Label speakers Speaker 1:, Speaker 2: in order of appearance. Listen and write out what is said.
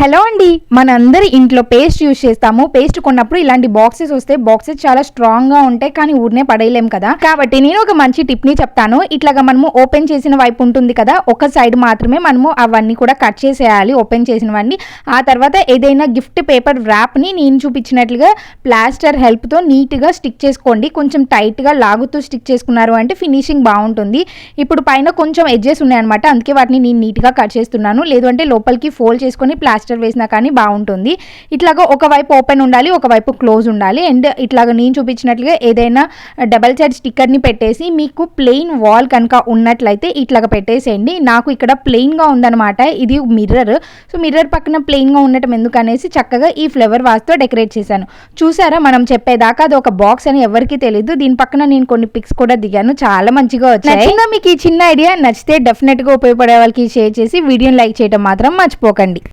Speaker 1: Hello అండి మనందరి ఇంట్లో పేస్ట్ యూజ్ చేస్తాము. పేస్ట్ కొన్నప్పుడు ఇలాంటి బాక్సెస్ వస్తే బాక్సెస్ చాలా స్ట్రాంగ్గా ఉంటాయి కానీ ఊరినే పడేయలేం కదా. కాబట్టి నేను ఒక మంచి టిప్ని చెప్తాను. ఇట్లాగా మనము ఓపెన్ చేసిన వైపు ఉంటుంది కదా ఒక సైడ్ మాత్రమే మనము అవన్నీ కూడా కట్ చేసేయాలి ఓపెన్ చేసినవన్నీ. ఆ తర్వాత ఏదైనా గిఫ్ట్ పేపర్ ర్యాప్ని నేను చూపించినట్లుగా ప్లాస్టర్ హెల్ప్తో నీట్గా స్టిక్ చేసుకోండి. కొంచెం టైట్గా లాగుతూ స్టిక్ చేసుకున్నారు అంటే ఫినిషింగ్ బాగుంటుంది. ఇప్పుడు పైన కొంచెం ఎడ్జెస్ ఉన్నాయన్నమాట అందుకే వాటిని నేను నీట్గా కట్ చేస్తున్నాను. లేదంటే లోపలికి ఫోల్డ్ చేసుకొని ప్లాస్టర్ వేసినా కానీ బాగుంటుంది. ఇట్లాగా ఒకవైపు ఓపెన్ ఉండాలి ఒకవైపు క్లోజ్ ఉండాలి. అండ్ ఇట్లాగ నేను చూపించినట్లుగా ఏదైనా డబల్ సైడ్ స్టిక్కర్ని పెట్టేసి మీకు ప్లెయిన్ వాల్ కనుక ఉన్నట్లయితే ఇట్లాగ పెట్టేసేయండి. నాకు ఇక్కడ ప్లెయిన్గా ఉందన్నమాట. ఇది మిర్రర్ సో మిర్రర్ పక్కన ప్లెయిన్గా ఉండటం ఎందుకనేసి చక్కగా ఈ ఫ్లవర్ వాస్తో డెకరేట్ చేశాను. చూసారా? మనం చెప్పేదాకా అది ఒక బాక్స్ అని ఎవరికి తెలియదు దీని పక్కన నేను కొన్ని పిక్స్ కూడా దిగాను. చాలా మంచిగా వచ్చాయి. మీకు ఈ చిన్న ఐడియా నచ్చితే డెఫినెట్గా ఉపయోగపడే వాళ్ళకి షేర్ చేసి వీడియోని లైక్ చేయడం మాత్రం మర్చిపోకండి.